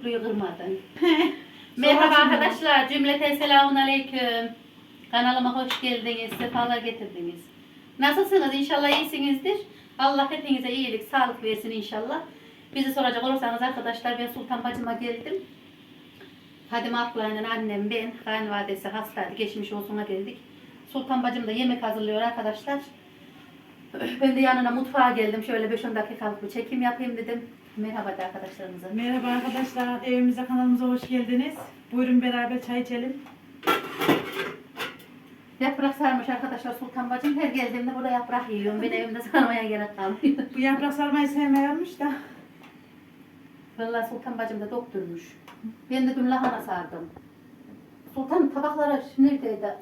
Mutluyu kırmadın. Merhaba arkadaşlar. Cümleten selamun aleyküm. Kanalıma hoş geldiniz. Sefalar getirdiniz. Nasılsınız? İnşallah iyisinizdir. Allah hepinize iyilik, sağlık versin inşallah. Bizi soracak olursanız arkadaşlar ben Sultan Bacıma geldim. Fadime ablayla annem ben kayınvalidesi hastaydı. Geçmiş olsuna geldik. Sultan bacım da yemek hazırlıyor arkadaşlar. Ben de yanına mutfağa geldim. Şöyle 5-10 dakikalık bir çekim yapayım dedim. Merhaba de arkadaşlarımıza. Merhaba arkadaşlar, evimize kanalımıza hoş geldiniz. Buyurun beraber çay içelim. Yaprak sarmış arkadaşlar Sultan bacım. Her geldiğimde burada yaprak yiyorum. Ben evimde sarmaya gerek kalmıyor. Bu yaprak sarmayı sevmiyormuş da. Vallahi Sultan bacım da doktormuş. Ben de dün lahana sardım. Sultan tabakları neredeydi?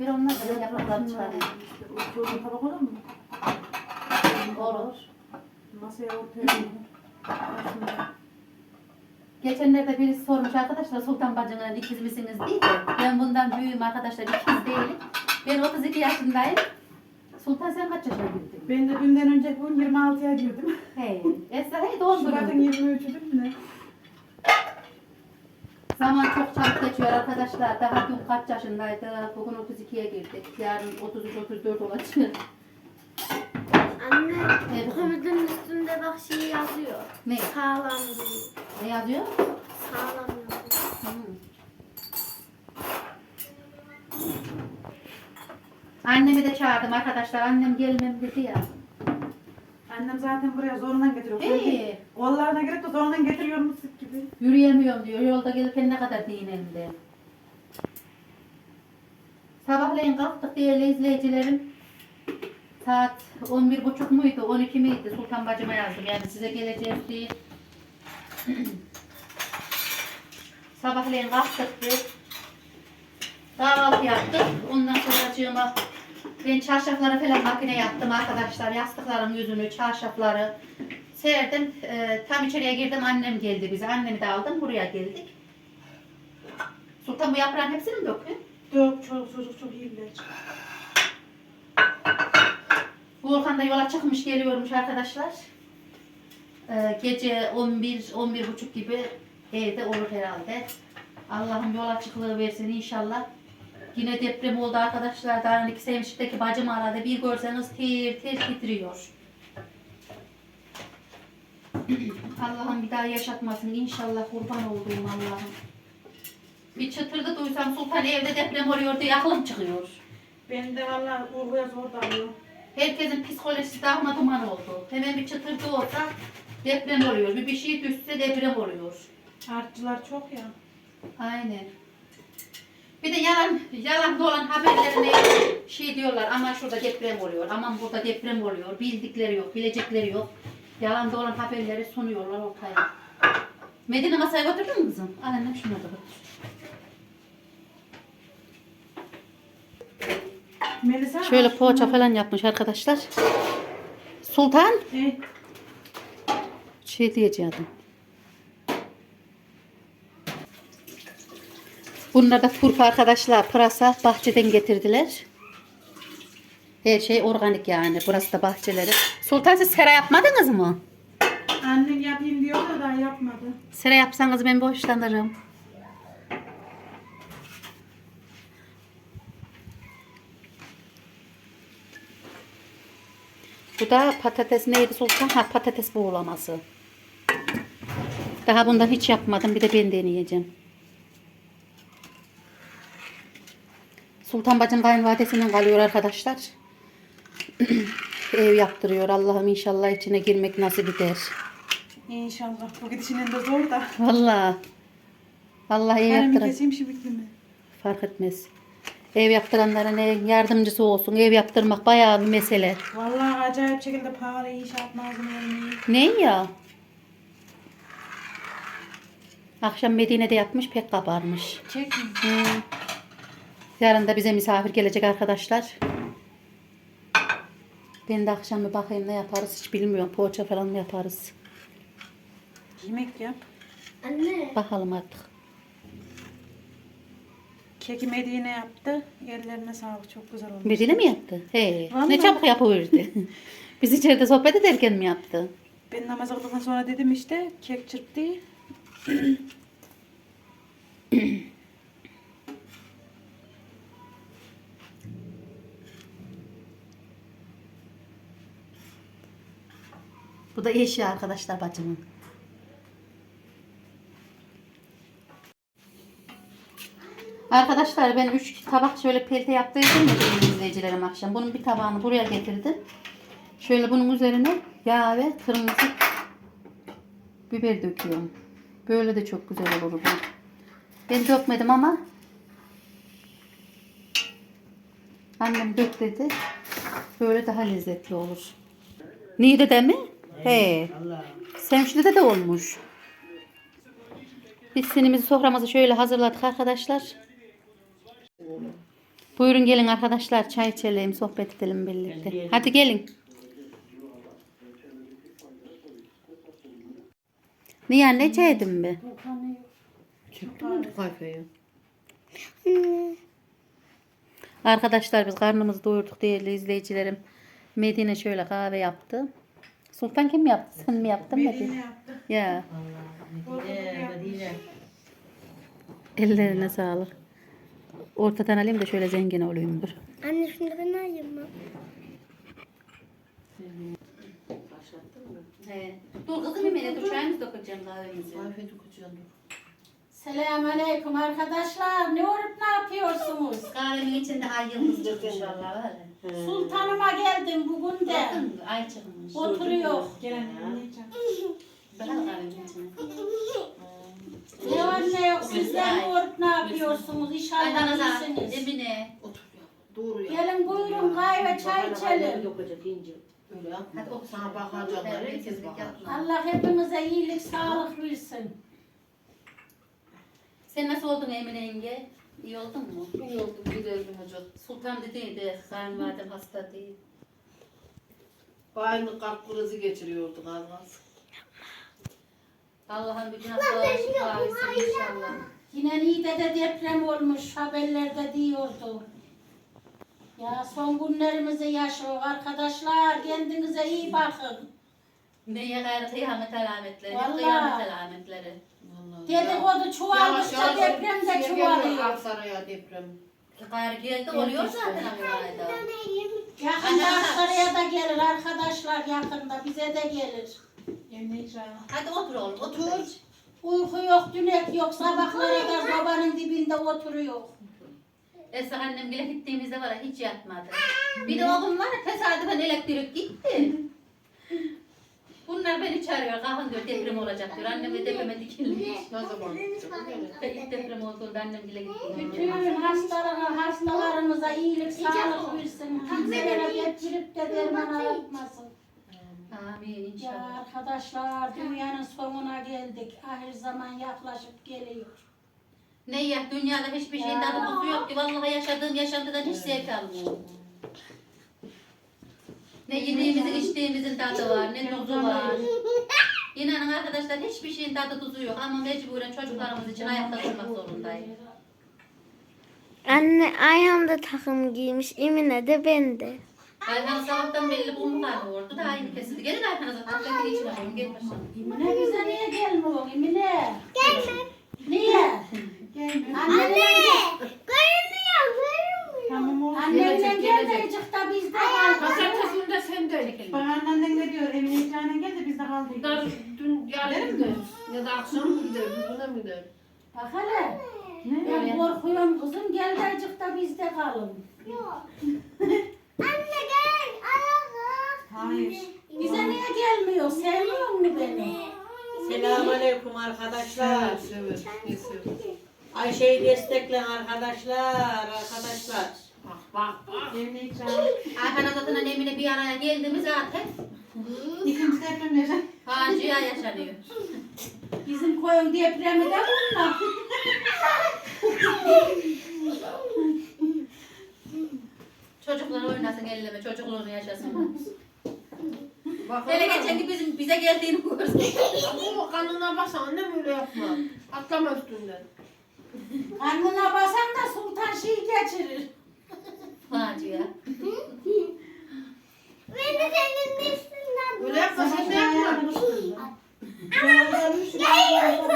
Bir onlar da yaprakları çıkarayım. Çocuğun tabak olur mu? Olur. Masaya ortaya. Geçenlerde birisi sormuş arkadaşlar Sultan bacımla ikiz misiniz diye ben bundan büyüğüm arkadaşlar ikiz değilim. Ben 32 yaşındayım. Sultan sen kaç yaşına girdin? Ben de dünden önce bugün 26'ya girdim. Hey, Esra hey doğum Şubat'ın günü. 23'ü değil mi? Zaman çok çabuk geçiyor arkadaşlar. Daha dün kaç yaşındaydı? Bugün 32'ye girdik. Yarın 33-34 olacak. Anne, Evet. komodinin üstünde bak şey yazıyor. Ne? Sağlam diyor. Ne yazıyor? Sağlam yazıyor. Hmm. Annemi de çağırdım arkadaşlar. Annem gelmem dedi ya. Annem zaten buraya zorundan getiriyor. Hey, Kollarına girip de zorundan getiriyor mısık gibi. yürüyemiyorum diyor. Yolda gelirken ne kadar diyenemde. Sabahleyin kalktık değerli izleyicilerim. Saat 11.30 muydu, 12 miydi? Sultan bacıma yazdım. Yani size geleceğiz diye. Sabahleyin kalktık biz. Kahvaltı yaptık. Ondan sonra acığıma ben çarşafları falan makine yaptım arkadaşlar. Yastıkların yüzünü, çarşafları serdim. Ee, tam içeriye girdim annem geldi bize. Annemi de aldım buraya geldik. Sultan bu yaprağın hepsini mi dökün? Çok çok çocuk çok iyiler. Volkan da yola çıkmış geliyormuş arkadaşlar. Ee, gece 11 11 buçuk gibi evde olur herhalde. Allah'ım yol açıklığı versin inşallah. Yine deprem oldu arkadaşlar. Daha önceki Sevmişik'teki bacım aradı. Bir görseniz tir tir titriyor. Allah'ım bir daha yaşatmasın. İnşallah kurban olduğum Allah'ım. Bir çıtırdı duysam Sultan evde deprem oluyor diye çıkıyor. Benim de valla uykuya zor dalıyor. Herkesin psikolojisi darma duman oldu. Hemen bir çıtırtı olsa deprem oluyor. Bir bir şey düşse deprem oluyor. Artçılar çok ya. Aynen. Bir de yalan, yalan dolan haberlerine şey diyorlar ama şurada deprem oluyor, aman burada deprem oluyor, bildikleri yok, bilecekleri yok. Yalan dolan haberleri sunuyorlar ortaya. Medine masaya götürdün mü kızım? Al annem şunu da götür. Melisa. Şöyle aç poğaça falan yapmış arkadaşlar. Sultan, Hey, şey diyeceğim. Bunlar da turp arkadaşlar. Pırasa bahçeden getirdiler. Her şey organik yani. Burası da bahçeleri. Sultan siz sera yapmadınız mı? annem yapayım diyor da daha yapmadı. Sera yapsanız ben boşlanırım. Bu da patates neydi Sultan? Ha patates buğulaması. Daha bundan hiç yapmadım. Bir de ben deneyeceğim. Sultan bacım kayınvalidesinden kalıyor arkadaşlar. Ev yaptırıyor. Allah'ım inşallah içine girmek nasip eder. İnşallah. Bu gidişinin de zor da. Vallahi. Vallahi ev Benim yaptıran keseyim şimdi mi? fark etmez. Ev yaptıranların yardımcısı olsun. Ev yaptırmak bayağı bir mesele. Vallahi acayip şekilde pahalı inşaat malzemeleri. Ne ya? Akşam Medine'de yatmış pek kabarmış. Çek mi? Hı. Yarın da bize misafir gelecek arkadaşlar. Ben de akşam bir bakayım ne yaparız hiç bilmiyorum. Poğaça falan mı yaparız? Yemek yap. Anne, Bakalım artık. Keki Medine yaptı. Ellerine sağlık. Çok güzel olmuş. Medine mi yaptı? He. Vallahi. Ne çabuk yapıverdi. Biz içeride sohbet ederken mi yaptı? Ben namaz kıldıktan sonra dedim işte kek çırptı. Bu da yeşil arkadaşlar bacımın. Arkadaşlar ben 3 tabak şöyle pelte yaptırdım ya benim izleyicilerim akşam. Bunun bir tabağını buraya getirdim. Şöyle bunun üzerine yağ ve kırmızı biber döküyorum. Böyle de çok güzel olur bu. Ben dökmedim ama annem dök dedi. Böyle daha lezzetli olur. Niğde'de mi? He. Semşide'de de olmuş. Biz sinimizi soframızı şöyle hazırladık arkadaşlar. Buyurun gelin arkadaşlar çay içelim, sohbet edelim birlikte. Hadi gelin. Niye anne çay edin mi? Kafayı. Arkadaşlar biz karnımızı doyurduk değerli izleyicilerim. Medine şöyle kahve yaptı. Sultan kim yaptı? Sen mi yaptın Medine Medine? yaptı. Ya Medine, Medine. ellerine sağlık. Ortadan alayım da şöyle zengin olayım dur. Anne şunu ben alayım mı? He. Dur kızım Emine dur çayımızı dökeceğim kahvemizi. Kafayı dokuyacağım. Selamünaleyküm arkadaşlar. Ne olup ne yapıyorsunuz? Kahvenin içinde ay yıldız dök inşallah öyle. Sultanıma geldim bugün de. Bakın mı? Ay çıkmış. Oturuyor. Gel anne yiyeceğim. Kahvenin içine. Ne var ne yok. Sizler ne olup ne yapıyorsunuz? İnşallah iyisiniz. Emine. Otur ya. Doğru ya. Gelin buyurun kahve çay içelim. Dokacak ince. Öyle yapma. Hadi otur. Sana bakacaklar. Herkes bakar. Allah hepimize iyilik sağlık versin. Sen nasıl oldun Emine yenge? İyi oldun mu? İyi oldu. Gidelim hocam. Sultan dediydi, kayınvalidem hasta değil. Aynı kalp krizi geçiriyorduk az az. Allah'ın bütün hastalara şifa versin inşallah. Yine Niğde'de deprem olmuş. Haberlerde diyordu. Ya son günlerimizi yaşıyor arkadaşlar. Kendinize iyi bakın. Neye gayrı kıyamet alametleri, Vallahi. kıyamet alametleri. Dedikodu çoğaldıkça deprem de çoğalıyor. Aksaray'a deprem. Gayrı geldi oluyor zaten Aksaray'da. Yakında Aksaray'a da gelir arkadaşlar yakında bize de gelir. Hadi otur oğlum, otur. Uyku yok, dünek yok, sabahlara kadar babanın dibinde oturuyor. Esra annem bile gittiğimizde var ya hiç yatmadı. Bir de oğlum var ya tesadüfen elektrik gitti. Bunlar beni çağırıyor. Kalkın diyor deprem olacak diyor. Annem de depreme dikilmiş. Ne zaman ilk deprem olduğunda annem bile gitti. Bütün hastalara, hastalarımıza iyilik, sağlık versin. Kimselere getirip de derman aratmasın. Amin Ya inşallah. arkadaşlar dünyanın sonuna geldik. Ahir zaman yaklaşıp geliyor. Ne ya dünyada hiçbir şeyin tadı tuzu yok ki. Vallahi yaşadığın yaşantıdan hiç zevk almıyorum. Ne yediğimizin içtiğimizin tadı var, ne tuzu var. İnanın arkadaşlar hiçbir şeyin tadı tuzu yok ama mecburen çocuklarımız için ayakta durmak zorundayım. Anne ayağımda takım giymiş. Emine de ben de. Ayhan sabahtan belli burnu karnıyordu da aynı kesildi. Gelin Ayhan'a zaten kendi içine koyun gel başına. Emine bize niye gelmiyor Emine? Gelme. Niye? Anne. Görünmüyor, görünmüyor. Annemle gelmeyecek de bizde kaldı. Pazartesi günde sen de öyle gelin. Bana annen ne diyor? Emine ikram gel de biz de kaldık. Dar, dün yarın gider. Ya da akşam mı gider, bugüne mi gider? Bak hele. Ne? Ben korkuyorum kızım gel de azıcık da bizde kalın. Anne gel. Hayır. Bize niye gelmiyor? Sevmiyor mu beni? Selamünaleyküm arkadaşlar. Sever. Sever. Ayşe'yi destekleyin arkadaşlar, arkadaşlar. Bak bak bak. Ayhan'a zaten Emine bir araya geldi mi zaten İkinci deprem yaşa. facia yaşanıyor. Bizim koyun depremi de bunlar. Çocuklar oynasın elleme, çocukluğunu yaşasın. Hele geçen ki bizim bize geldiğini görsün. Ama kanına bas annem öyle yapma. Atlama üstünden. Karnına basan da sultan şey geçirir. Facia. Beni senin üstünden Öyle yapma sen de yapma. Ayağını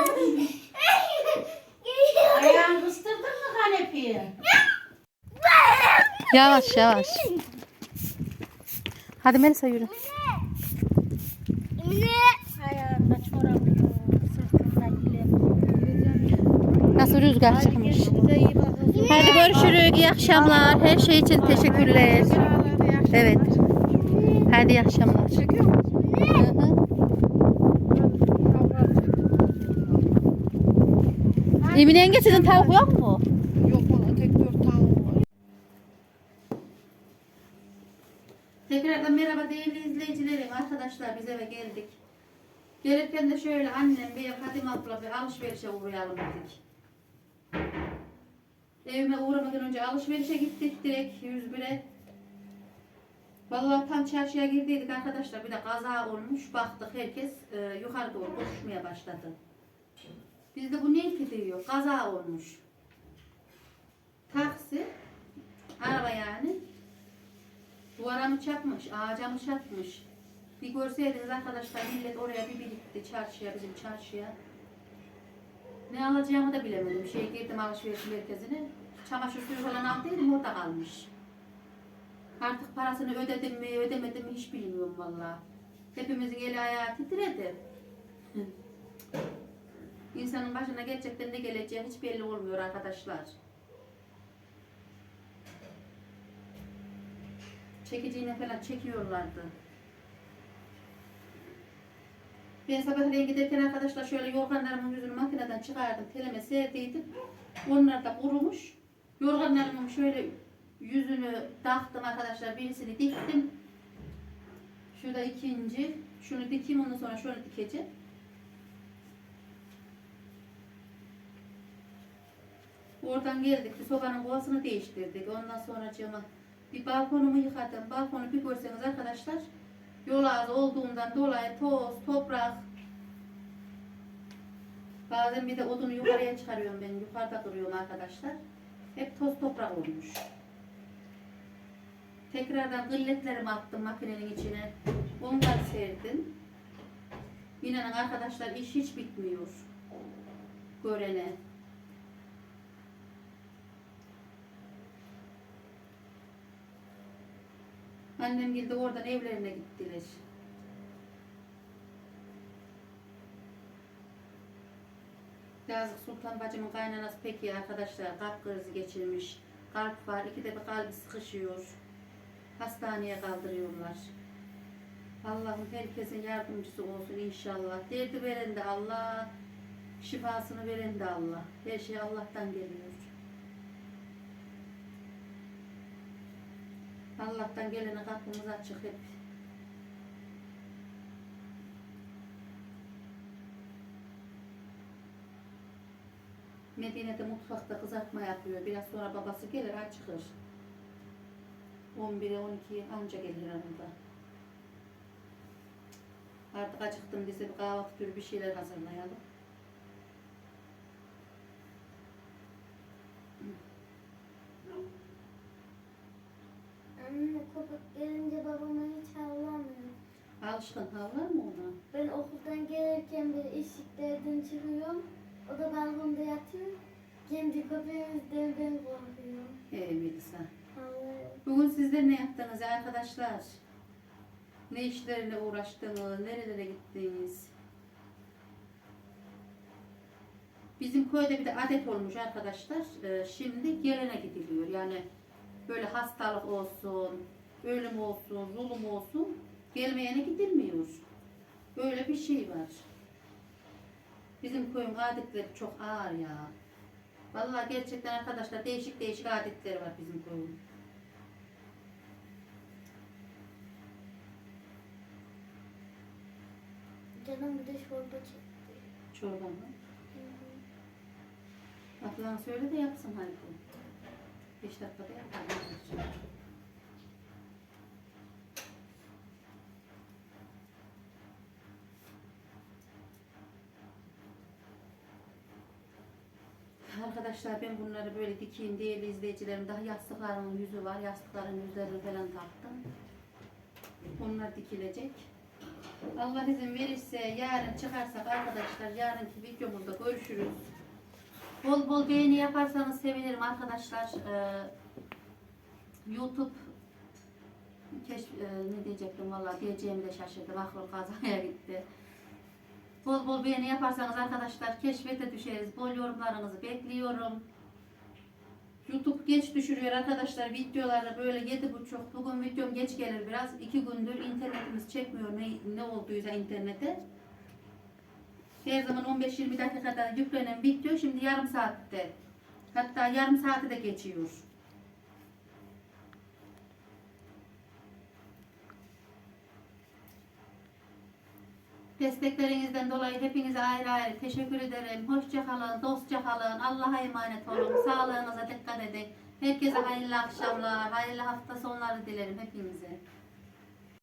Yavaş yavaş. Hadi Melisa yürü. Emine. Nasıl rüzgar çıkmış. Hadi görüşürüz. İyi akşamlar. Her şey için teşekkürler. Evet. Hadi iyi akşamlar. Emine yenge sizin tavuk yok mu? Eve geldik. Gelirken de şöyle annem bir Fatime abla bir alışverişe uğrayalım dedik. Evime uğramadan önce alışverişe gittik direkt 101'e. Vallahi tam çarşıya girdiydik arkadaşlar. Bir de kaza olmuş. Baktık herkes e, yukarı doğru koşmaya başladı. Biz de bu ne ki diyor. Kaza olmuş. Taksi. Araba yani. Duvara mı çarpmış, ağaca mı çarpmış? Bir görseydiniz arkadaşlar millet oraya bir birlikte çarşıya, bizim çarşıya. Ne alacağımı da bilemedim. Şey girdim alışveriş merkezine. Çamaşır suyu falan aldıydım orada kalmış. Artık parasını ödedim mi ödemedim mi hiç bilmiyorum valla. Hepimizin eli ayağı titredi. İnsanın başına gerçekten ne geleceği hiç belli olmuyor arkadaşlar. çekiciğine falan çekiyorlardı. Ben sabahleyin giderken arkadaşlar şöyle yorganlarımın yüzünü makineden çıkardım, teleme serdiydim. Onlar da kurumuş. Yorganlarımın şöyle yüzünü taktım arkadaşlar, birisini diktim. Şurada ikinci, şunu dikeyim ondan sonra şunu dikeceğim. Oradan geldik, bir sobanın kovasını değiştirdik. Ondan sonra cama bir balkonumu yıkadım. Balkonu bir görseniz arkadaşlar yol ağzı olduğundan dolayı toz, toprak. Bazen bir de odunu yukarıya çıkarıyorum ben. Yukarıda duruyorum arkadaşlar. Hep toz toprak olmuş. Tekrardan gılletlerimi attım makinenin içine. Onları serdim. İnanın arkadaşlar iş hiç bitmiyor. Görene. Annem geldi oradan evlerine gittiler. Yazık Sultan bacımın kaynanası pek iyi arkadaşlar. Kalp krizi geçirmiş. Kalp var. İki de bir kalbi sıkışıyor. Hastaneye kaldırıyorlar. Allah'ım herkesin yardımcısı olsun inşallah. Derdi veren de Allah. Şifasını veren de Allah. Her şey Allah'tan geliyor. Allah'tan gelene kapımız açık hep. Medine'de mutfakta kızartma yapıyor. Biraz sonra babası gelir açıkır. 11'e 12'ye anca gelir arada. Artık acıktım bize bir kahvaltı türü bir şeyler hazırlayalım. Alışkın havlar mı ona? Ben okuldan gelirken bir eşiklerden çıkıyorum. O da balkonda yatıyor. Kendi köpeğimizden ben korkuyorum. Ee Melisa. Bugün sizler ne yaptınız arkadaşlar? Ne işlerle uğraştınız? Nerelere gittiniz? Bizim köyde bir de adet olmuş arkadaşlar. Ee, şimdi gelene gidiliyor. Yani böyle hastalık olsun, ölüm olsun, zulüm olsun gelmeyene gidilmiyor. Böyle bir şey var. Bizim köyün adetleri çok ağır ya. Vallahi gerçekten arkadaşlar değişik değişik adetleri var bizim köyün. Canım bir de çorba çekti. Çorba mı? Ablan söyle de yapsın hadi. Beş dakikada yapar. Arkadaşlar ben bunları böyle dikeyim değerli izleyicilerim. Daha yastıklarımın yüzü var. Yastıkların yüzlerini falan taktım. Bunlar dikilecek. Allah izin verirse yarın çıkarsak arkadaşlar yarınki videomuzda görüşürüz. Bol bol beğeni yaparsanız sevinirim arkadaşlar. Ee, YouTube keşf, e, ne diyecektim valla diyeceğimi de şaşırdım. Aklım kazaya gitti. Bol bol beğeni yaparsanız arkadaşlar keşfete düşeriz. Bol yorumlarınızı bekliyorum. YouTube geç düşürüyor arkadaşlar videoları böyle yedi buçuk. Bugün videom geç gelir biraz. iki gündür internetimiz çekmiyor ne, ne olduysa internete. Her zaman 15-20 dakikada yüklenen video şimdi yarım saatte. Hatta yarım saati de geçiyor. Desteklerinizden dolayı hepinize ayrı ayrı teşekkür ederim. Hoşça kalın, dostça kalın. Allah'a emanet olun. Sağlığınıza dikkat edin. Herkese hayırlı akşamlar, hayırlı hafta sonları dilerim hepinize.